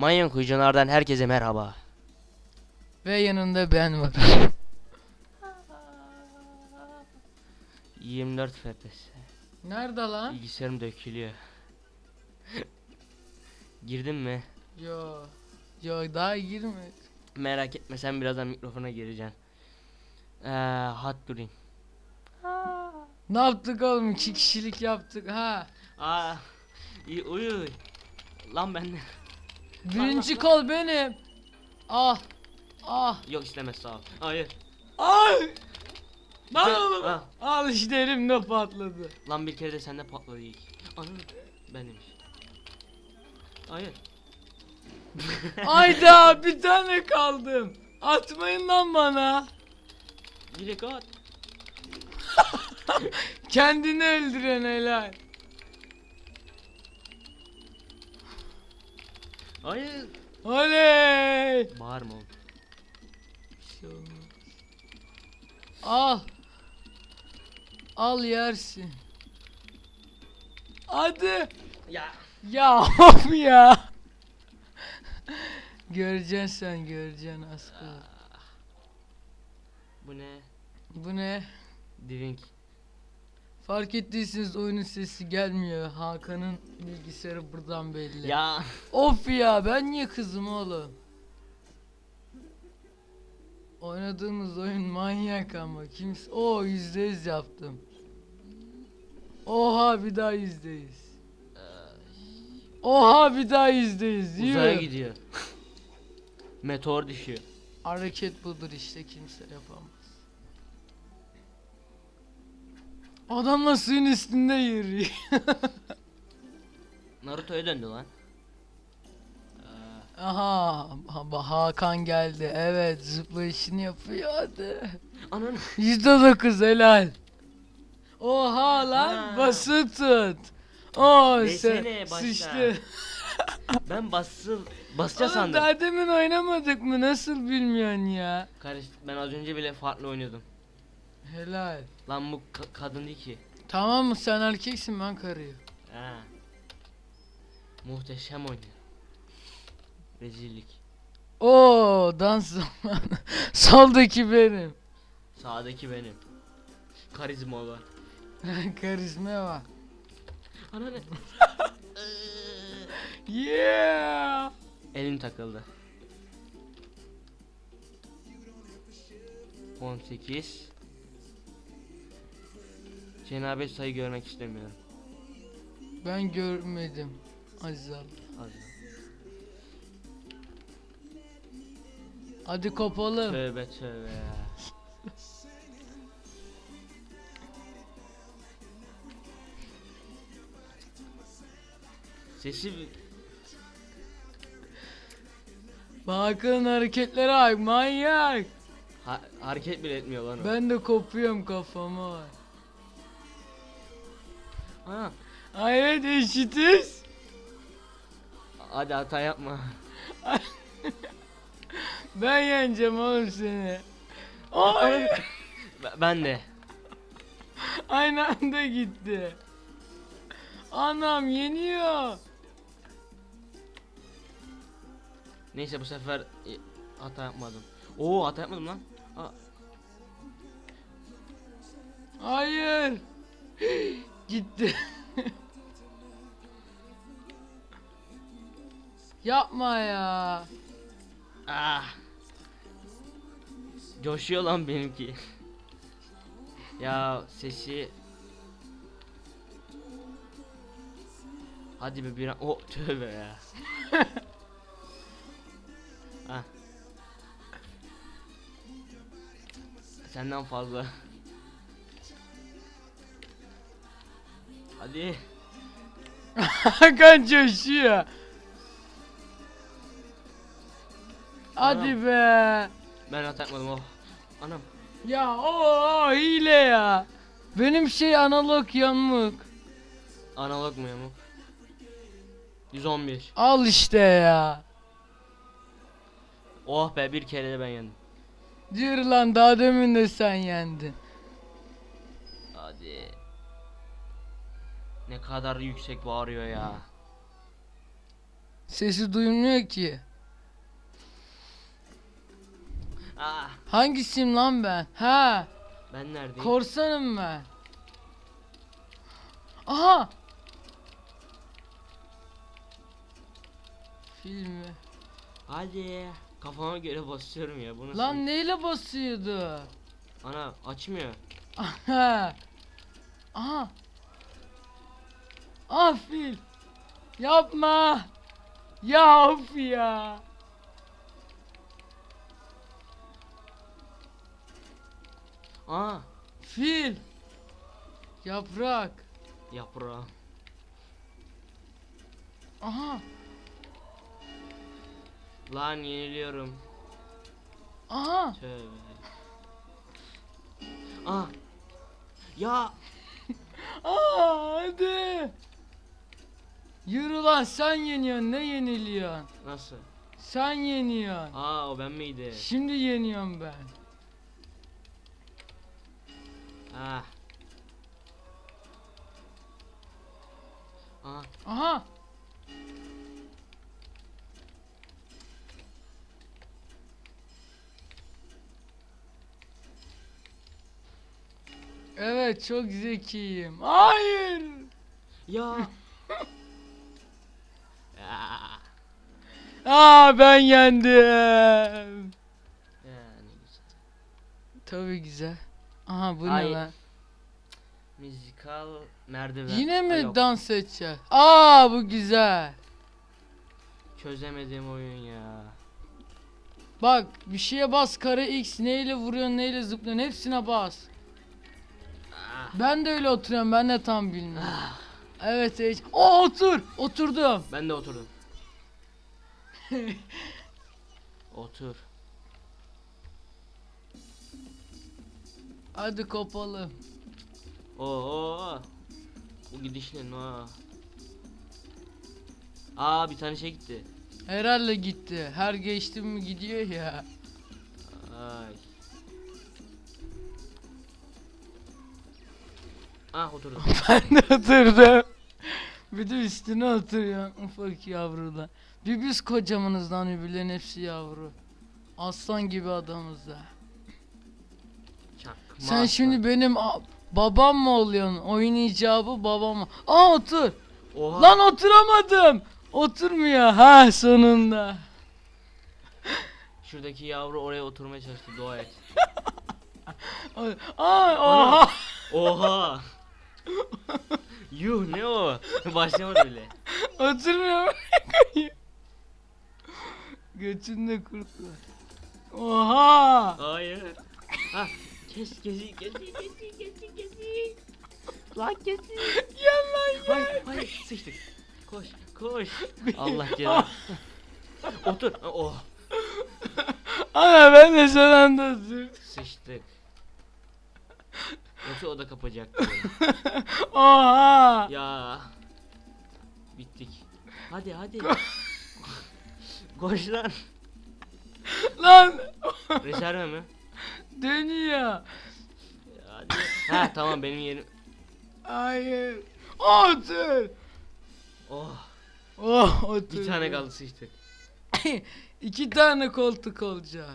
Manyak Uyuculardan herkese merhaba. Ve yanında ben varım. 24 FPS. Nerede lan? Bilgisayarım dökülüyor. Girdin mi? Yo. Yo daha girme. Merak etme sen birazdan mikrofona gireceksin. Eee hot durayım. Ne yaptık oğlum? İki kişilik yaptık ha. Aa iyi uyu. Lan ben de. Birinci kol benim. Ah. Ah. Yok istemez sağ ol. Hayır. Ay. Lan oğlum. Al işte elimde patladı. Lan bir kere de sende patladı ilk. Anam benimmiş. Hayır. Ayda bir tane kaldım. Atmayın lan bana. Direkt at. Kendini öldüren helal. Hayır. Oley. Bağırma oğlum. Bir şey olmaz. Al. Al yersin. Hadi. Ya. Ya of ya. göreceksin sen göreceksin az kaldı. Bu ne? Bu ne? Drink. Fark ettiyseniz oyunun sesi gelmiyor. Hakan'ın bilgisayarı buradan belli. Ya. Of ya ben niye kızım oğlum? Oynadığımız oyun manyak ama kimse... Oo yüzde yüz yaptım. Oha bir daha yüzde yüz. Oha bir daha yüzde yüz. Uzaya gidiyor. Meteor düşüyor. Hareket budur işte kimse yapamaz. Adamla suyun üstünde yürüyor. Naruto'ya döndü lan. Aha Ha- Hakan geldi. Evet zıplayışını yapıyor hadi. Ananı. Yüzde dokuz helal. Oha lan Ha. basılı tut. Oo sen Desene sıçtı. Ben basıl basacağız Oğlum sandım. daha demin oynamadık mı nasıl bilmiyorsun ya. Karıştı. Ben az önce bile farklı oynuyordum. Helal. Lan bu ka- kadın değil ki. Tamam mı sen erkeksin ben karıyım. Ha. Muhteşem oynuyor. Rezillik. Oo dans zamanı. Soldaki benim. Sağdaki benim. Karizma var. Karizma var. Ananı. Yeah. Elim takıldı. 18 Cenabet sayı görmek istemiyorum. Ben görmedim. Aziz abi. Az. Hadi kopalım. Tövbe tövbe ya. Sesi Hakan'ın hareketlere bak manyak. ha- hareket bile etmiyor lan o. Ben de kopuyorum kafama. Ha, Hayret eşitiz. hadi hata yapma. Ben yeneceğim oğlum seni. Ay. Ben- Ben de. Aynı anda gitti. Anam yeniyor. Neyse bu sefer e, hata yapmadım. Oo hata yapmadım lan. Aa, Hayır. Gitti. Yapma ya. Ah. Coşuyor lan benimki. ya sesi. Hadi be bir an. Oh tövbe ya. ah. Senden fazla. Hadi. Hakan coşuyor. Hadi be. Ben hata yapmadım oh. Anam. Ya o hile ya. Benim şey analog yamuk. Analog mu yamuk? 111. Al işte ya. Oh be bir kere de ben yendim. Diyor lan daha demin de sen yendin. Ne kadar yüksek bağırıyor ya. Sesi duyulmuyor ki. Ah, Hangisiyim lan ben? Ha, ben neredeyim? korsanım ben. Aha! Filmi. Hadi. Kafama göre basıyorum ya. Bu nasıl? Lan neyle basıyordu? Ana açmıyor. Aha. Aha. Ah fil. Yapma. Ya of ya. Aa, Fil. Yaprak. yaprağı. Aha. Lan yeniliyorum. Aha. Tövbe. Ah. Ya Aa, hadi. Yürü lan sen yeniyorsun ne yeniliyorsun? nasıl? Sen yeniyorsun. Aa o ben miydi? Şimdi yeniyorum ben. Ah. Ah. Aha. Evet çok zekiyim. Hayır. Ya. Aa ben yendim. Ya ne güzel. Tabii güzel. Aha bu ne Ay. lan? Müzikal merdiven. Yine mi yok, dans edeceğiz? Aa bu güzel. Çözemediğim oyun ya. Bak bir şeye bas kare X neyle vuruyorsun neyle zıplıyorsun hepsine bas. Ah. Ben de öyle oturuyorum ben de tam bilmiyorum. Evet hiç. O otur. Oturdum. Ben de oturdum. Otur. Hadi kopalım. Oo. Bu gidiş ne? No. Aa bir tane şey gitti. Herhalde gitti. Her geçtim mi gidiyor ya. Ay. Ah oturdum. Ben de oturdum. Bir de üstüne oturuyor ufak yavruda. Bir biz kocamanız lan öbürlerin hepsi yavru. Aslan gibi adamız da. Çakma Sen aslan. şimdi benim babam mı oluyorsun? Oyun icabı babam mı? Aa otur. Oha. Lan oturamadım. Oturmuyor. Ha sonunda. Şuradaki yavru oraya oturmaya çalıştı. Dua et. Aa oha. Oha. Yuh ne o? Başlamadı bile. Oturmuyor. Götünde kurt var. Oha. Hayır. Ha kes kesi kesi kesi kesi kesi. Lan kesi. Gel lan gel. Hayır hayır sıçtık. Koş koş. Allah cezanı. Otur. Oh Ana ben de son anda sıçtık. Yoksa o da kapacaktı. Oha. ya. Bittik. Hadi hadi. Koş lan. Lan Reserve mi? dönüyor. Hadi. Ha tamam benim yerim. Hayır. Otur. Oh Oh otur. bir tane kaldı sıçtık. İki tane koltuk olacak.